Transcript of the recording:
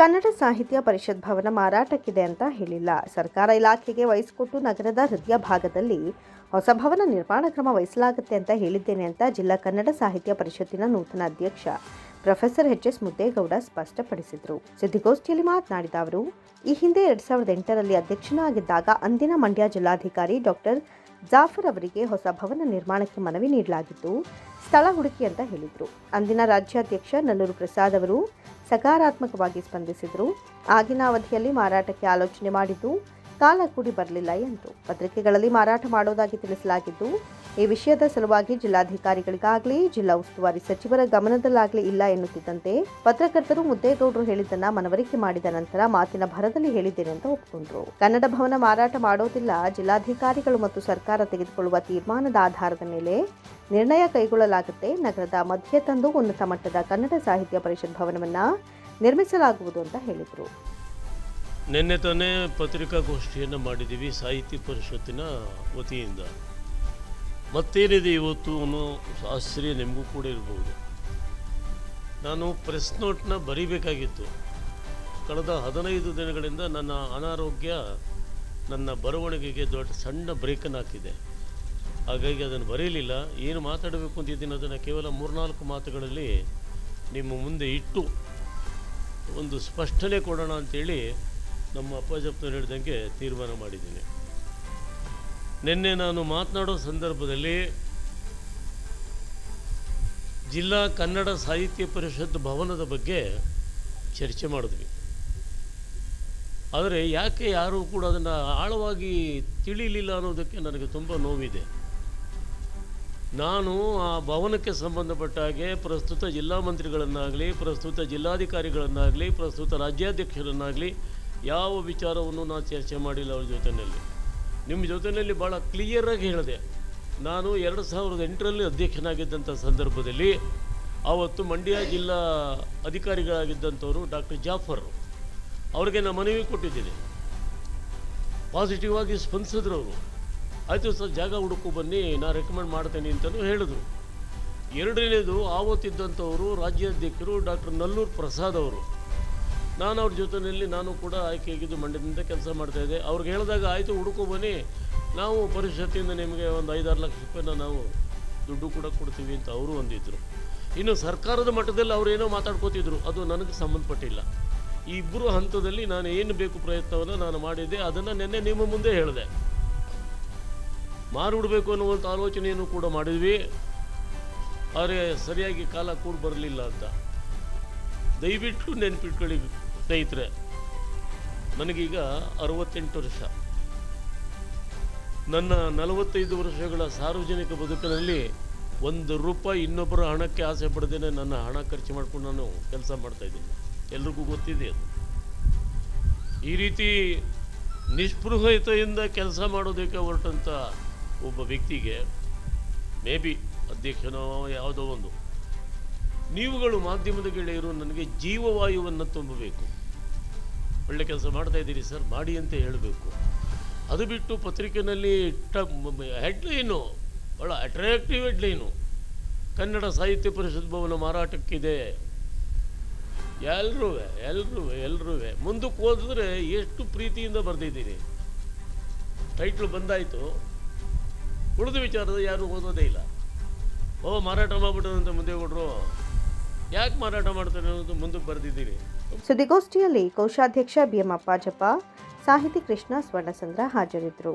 ಕನ್ನಡ ಸಾಹಿತ್ಯ ಪರಿಷತ್ ಭವನ ಮಾರಾಟಕ್ಕಿದೆ ಅಂತ ಹೇಳಿಲ್ಲ. ಸರ್ಕಾರ ಇಲಾಖೆಗೆ ವಹಿಸಿಕೊಟ್ಟು ನಗರದ ಹೃದಯ ಭಾಗದಲ್ಲಿ ಹೊಸ ಭವನ ನಿರ್ಮಾಣ ಕ್ರಮ ವಹಿಸಲಾಗುತ್ತೆ ಅಂತ ಹೇಳಿದ್ದೇನೆ ಅಂತ ಜಿಲ್ಲಾ ಕನ್ನಡ ಸಾಹಿತ್ಯ ಪರಿಷತ್ತಿನ ನೂತನ ಅಧ್ಯಕ್ಷ ಪ್ರೊಫೆಸರ್ ಎಚ್ ಎಸ್ ಮುದ್ದೇಗೌಡ ಸ್ಪಷ್ಟಪಡಿಸಿದರು. ಸುದ್ದಿಗೋಷ್ಠಿಯಲ್ಲಿ ಮಾತನಾಡಿದ ಅವರು, ಈ ಹಿಂದೆ ಎರಡ್ ಸಾವಿರದ ಎಂಟರಲ್ಲಿ ಅಧ್ಯಕ್ಷನಾಗಿದ್ದಾಗ ಅಂದಿನ ಮಂಡ್ಯ ಜಿಲ್ಲಾಧಿಕಾರಿ ಡಾಕ್ಟರ್ ಜಾಫರ್ ಅವರಿಗೆ ಹೊಸ ಭವನ ನಿರ್ಮಾಣಕ್ಕೆ ಮನವಿ ನೀಡಲಾಗಿದ್ದು, ಸ್ಥಳ ಹುಡುಕಿ ಅಂತ ಹೇಳಿದರು. ಅಂದಿನ ರಾಜ್ಯಾಧ್ಯಕ್ಷ ನಲ್ಲೂರು ಪ್ರಸಾದ್ ಅವರು ಸಕಾರಾತ್ಮಕವಾಗಿ ಸ್ಪಂದಿಸಿದರು. ಆಗಿನ ಅವಧಿಯಲ್ಲಿ ಮಾರಾಟಕ್ಕೆ ಆಲೋಚನೆ ಮಾಡಿದ್ದು, ಕಾಲ ಕೂಡಿ ಬರಲಿಲ್ಲ ಎಂದರು ಪತ್ರಿಕೆಗಳಲ್ಲಿ ಮಾರಾಟ ಮಾಡೋದಾಗಿ ತಿಳಿಸಲಾಗಿದ್ದು ಈ ವಿಷಯದ ಸಲುವಾಗಿ ಜಿಲ್ಲಾಧಿಕಾರಿಗಳಿಗಾಗಲಿ, ಜಿಲ್ಲಾ ಉಸ್ತುವಾರಿ ಸಚಿವರ ಗಮನದಲ್ಲಾಗಲಿ ಇಲ್ಲ ಎನ್ನುತ್ತಿದ್ದಂತೆ ಪತ್ರಕರ್ತರು ಮುದ್ದೇಗೌಡರು ಹೇಳಿದ್ದನ್ನ ಮನವರಿಕೆ ಮಾಡಿದ ನಂತರ ಮಾತಿನ ಭರದಲ್ಲಿ ಹೇಳಿದ್ದೇನೆ ಅಂತ ಒಪ್ಪಿಕೊಂಡ್ರು ಕನ್ನಡ ಭವನ ಮಾರಾಟ ಮಾಡೋದಿಲ್ಲ, ಜಿಲ್ಲಾಧಿಕಾರಿಗಳು ಮತ್ತು ಸರ್ಕಾರ ತೆಗೆದುಕೊಳ್ಳುವ ತೀರ್ಮಾನದ ಆಧಾರದ ಮೇಲೆ ನಿರ್ಣಯ ಕೈಗೊಳ್ಳಲಾಗುತ್ತೆ. ನಗರದ ಮಧ್ಯೆ ತಂದು ಉನ್ನತ ಮಟ್ಟದ ಕನ್ನಡ ಸಾಹಿತ್ಯ ಪರಿಷತ್ ಭವನವನ್ನ ನಿರ್ಮಿಸಲಾಗುವುದು ಅಂತ ಹೇಳಿದರು. ನಿನ್ನೆ ತಾನೇ ಪತ್ರಿಕಾಗೋಷ್ಠಿಯನ್ನು ಮಾಡಿದ್ದೀವಿ ಸಾಹಿತ್ಯ ಪರಿಷತ್ತಿನ ವತಿಯಿಂದ. ಮತ್ತೇನಿದೆ ಇವತ್ತು ಅನ್ನೋ ಆಶ್ಚರ್ಯ ನಿಮಗೂ ಕೂಡ ಇರ್ಬೋದು. ನಾನು ಪ್ರೆಸ್ ನೋಟ್ನ ಬರಿಬೇಕಾಗಿತ್ತು. ಕಳೆದ ಹದಿನೈದು ದಿನಗಳಿಂದ ನನ್ನ ಅನಾರೋಗ್ಯ ನನ್ನ ಬರವಣಿಗೆಗೆ ದೊಡ್ಡ ಸಣ್ಣ ಬ್ರೇಕನ್ನು ಹಾಕಿದೆ. ಹಾಗಾಗಿ ಅದನ್ನು ಬರೀಲಿಲ್ಲ. ಏನು ಮಾತಾಡಬೇಕು ಅಂತಿದ್ದೀನಿ ಅದನ್ನು ಕೇವಲ ಮೂರ್ನಾಲ್ಕು ಮಾತುಗಳಲ್ಲಿ ನಿಮ್ಮ ಮುಂದೆ ಇಟ್ಟು ಒಂದು ಸ್ಪಷ್ಟನೆ ಕೊಡೋಣ ಅಂತೇಳಿ ನಮ್ಮ ಅಪ್ಪಾಜಪ್ಪನವ್ರು ಹೇಳಿದಂಗೆ ತೀರ್ಮಾನ ಮಾಡಿದ್ದೀನಿ. ನಿನ್ನೆ ನಾನು ಮಾತನಾಡೋ ಸಂದರ್ಭದಲ್ಲಿ ಜಿಲ್ಲಾ ಕನ್ನಡ ಸಾಹಿತ್ಯ ಪರಿಷತ್ ಭವನದ ಬಗ್ಗೆ ಚರ್ಚೆ ಮಾಡಿದ್ವಿ. ಆದರೆ ಯಾಕೆ ಯಾರೂ ಕೂಡ ಅದನ್ನು ಆಳವಾಗಿ ತಿಳಿಲಿಲ್ಲ ಅನ್ನೋದಕ್ಕೆ ನನಗೆ ತುಂಬ ನೋವಿದೆ. ನಾನು ಆ ಭವನಕ್ಕೆ ಸಂಬಂಧಪಟ್ಟ ಹಾಗೆ ಪ್ರಸ್ತುತ ಜಿಲ್ಲಾ ಮಂತ್ರಿಗಳನ್ನಾಗಲಿ, ಪ್ರಸ್ತುತ ಜಿಲ್ಲಾಧಿಕಾರಿಗಳನ್ನಾಗಲಿ, ಪ್ರಸ್ತುತ ರಾಜ್ಯಾಧ್ಯಕ್ಷರನ್ನಾಗಲಿ ಯಾವ ವಿಚಾರವನ್ನು ನಾನು ಚರ್ಚೆ ಮಾಡಿಲ್ಲ ಅವ್ರ ಜೊತೆಯಲ್ಲಿ. ನಿಮ್ಮ ಜೊತೆಯಲ್ಲಿ ಭಾಳ ಕ್ಲಿಯರಾಗಿ ಹೇಳಿದೆ. ನಾನು ಎರಡು ಸಾವಿರದ ಎಂಟರಲ್ಲಿ ಅಧ್ಯಕ್ಷನಾಗಿದ್ದಂಥ ಸಂದರ್ಭದಲ್ಲಿ ಆವತ್ತು ಮಂಡ್ಯ ಜಿಲ್ಲಾ ಅಧಿಕಾರಿಗಳಾಗಿದ್ದಂಥವರು ಡಾಕ್ಟರ್ ಜಾಫರ್ ಅವ್ರಿಗೆ ನಾನು ಮನವಿ ಕೊಟ್ಟಿದ್ದೀನಿ. ಪಾಸಿಟಿವ್ ಆಗಿ ಸ್ಪಂದಿಸಿದ್ರು ಅವರು. ಆಯಿತು ಸರ್, ಜಾಗ ಹುಡುಕು ಬನ್ನಿ, ನಾನು ರೆಕಮೆಂಡ್ ಮಾಡ್ತೇನೆ ಅಂತಲೂ ಹೇಳಿದ್ರು. ಎರಡನೇದು, ಆವತ್ತಿದ್ದಂಥವರು ರಾಜ್ಯಾಧ್ಯಕ್ಷರು ಡಾಕ್ಟರ್ ನಲ್ಲೂರು ಪ್ರಸಾದ್ ಅವರು. ನಾನು ಅವ್ರ ಜೊತೆಯಲ್ಲಿ ನಾನು ಕೂಡ ಆಯ್ಕೆಯಾಗಿದ್ದು ಮಂಡ್ಯದಿಂದ ಕೆಲಸ ಮಾಡ್ತಾಯಿದ್ದೆ ಅವ್ರಿಗೆ ಹೇಳಿದಾಗ, ಆಯಿತು, ಹುಡುಕೋ, ಬನ್ನಿ. ನಾವು ಪರಿಷತ್ತಿಂದ ನಿಮಗೆ ಒಂದು ಐದಾರು ಲಕ್ಷ ರೂಪಾಯಿನ ನಾವು ದುಡ್ಡು ಕೂಡ ಕೊಡ್ತೀವಿ ಅಂತ ಅವರು ಅಂದಿದ್ರು. ಇನ್ನು ಸರ್ಕಾರದ ಮಟ್ಟದಲ್ಲಿ ಅವರೇನೋ ಮಾತಾಡ್ಕೋತಿದ್ರು. ಅದು ನನಗೆ ಸಂಬಂಧಪಟ್ಟಿಲ್ಲ. ಈ ಇಬ್ಬರು ಹಂತದಲ್ಲಿ ನಾನು ಏನು ಬೇಕು ಪ್ರಯತ್ನವನ್ನು ನಾನು ಮಾಡಿದ್ದೆ. ಅದನ್ನು ನಿನ್ನೆ ನಿಮ್ಮ ಮುಂದೆ ಹೇಳಿದೆ. ಮಾರುಬಿಡಬೇಕು ಅನ್ನುವಂಥ ಆಲೋಚನೆಯನ್ನು ಕೂಡ ಮಾಡಿದ್ವಿ. ಆದರೆ ಸರಿಯಾಗಿ ಕಾಲ ಕೂಡ ಬರಲಿಲ್ಲ ಅಂತ. ದಯವಿಟ್ಟು ನೆನಪಿಟ್ಕೊಳ್ಳಿ. ಸ್ನೇಹಿತರೆ, ನನಗೀಗ ಅರವತ್ತೆಂಟು ವರ್ಷ. ನನ್ನ ನಲವತ್ತೈದು ವರ್ಷಗಳ ಸಾರ್ವಜನಿಕ ಬದುಕಿನಲ್ಲಿ ಒಂದು ರೂಪಾಯಿ ಇನ್ನೊಬ್ಬರ ಹಣಕ್ಕೆ ಆಸೆ ಪಡೆದೇನೆ ನನ್ನ ಹಣ ಖರ್ಚು ಮಾಡ್ಕೊಂಡು ನಾನು ಕೆಲಸ ಮಾಡ್ತಾಯಿದ್ದೀನಿ ಎಲ್ರಿಗೂ ಗೊತ್ತಿದೆ ಅದು. ಈ ರೀತಿ ನಿಸ್ಪೃಹತೆಯಿಂದ ಕೆಲಸ ಮಾಡೋದಕ್ಕೆ ಹೊರಟಂಥ ಒಬ್ಬ ವ್ಯಕ್ತಿಗೆ, ಮೇ ಬಿ ಅಧ್ಯಕ್ಷನೋ ಯಾವುದೋ ಒಂದು ನೀವುಗಳು ಮಾಧ್ಯಮದ ಗೆಳೆಯರು, ನನಗೆ ಜೀವವಾಯುವನ್ನು ತುಂಬಬೇಕು. ಒಳ್ಳೆ ಕೆಲಸ ಮಾಡ್ತಾ ಇದ್ದೀರಿ ಸರ್, ಮಾಡಿ ಅಂತ ಹೇಳಬೇಕು. ಅದು ಬಿಟ್ಟು ಪತ್ರಿಕೆಯಲ್ಲಿ ಟ ಹೆಡ್ಲೈನು ಭಾಳ ಅಟ್ರಾಕ್ಟಿವ್ ಹೆಡ್ಲೈನು. ಕನ್ನಡ ಸಾಹಿತ್ಯ ಪರಿಷತ್ ಭವನ ಮಾರಾಟಕ್ಕಿದೆ. ಎಲ್ಲರೂ ಎಲ್ಲರೂ ಎಲ್ಲರೂ ಮುಂದಕ್ಕೆ ಓದಿದ್ರೆ ಎಷ್ಟು ಪ್ರೀತಿಯಿಂದ ಬರೆದಿದ್ದೀರಿ. ಟೈಟ್ಲ್ ಬಂದಾಯಿತು. ಉಳಿದ ವಿಚಾರದ ಯಾರು ಓದೋದೇ ಇಲ್ಲ. ಓ, ಮಾರಾಟ ಮಾಡ್ಬಿಟ್ಟು ಅಂತ ಮುಂದೆ ಕೊಡ್ರು ಯಾಕೆ ಮಾರಾಟ ಮಾಡ್ತಾರೆ ಅನ್ನೋದು ಮುಂದಕ್ಕೆ ಬರೆದಿದ್ದೀರಿ? ಸುದ್ದಿಗೋಷ್ಠಿಯಲ್ಲಿ ಕೋಶಾಧ್ಯಕ್ಷ ಬಿಎಂ ಅಪ್ಪಾಜಪ್ಪ ಸಾಹಿತಿ ಕೃಷ್ಣ ಸ್ವರ್ಣಸಂದ್ರ ಹಾಜರಿದ್ದರು.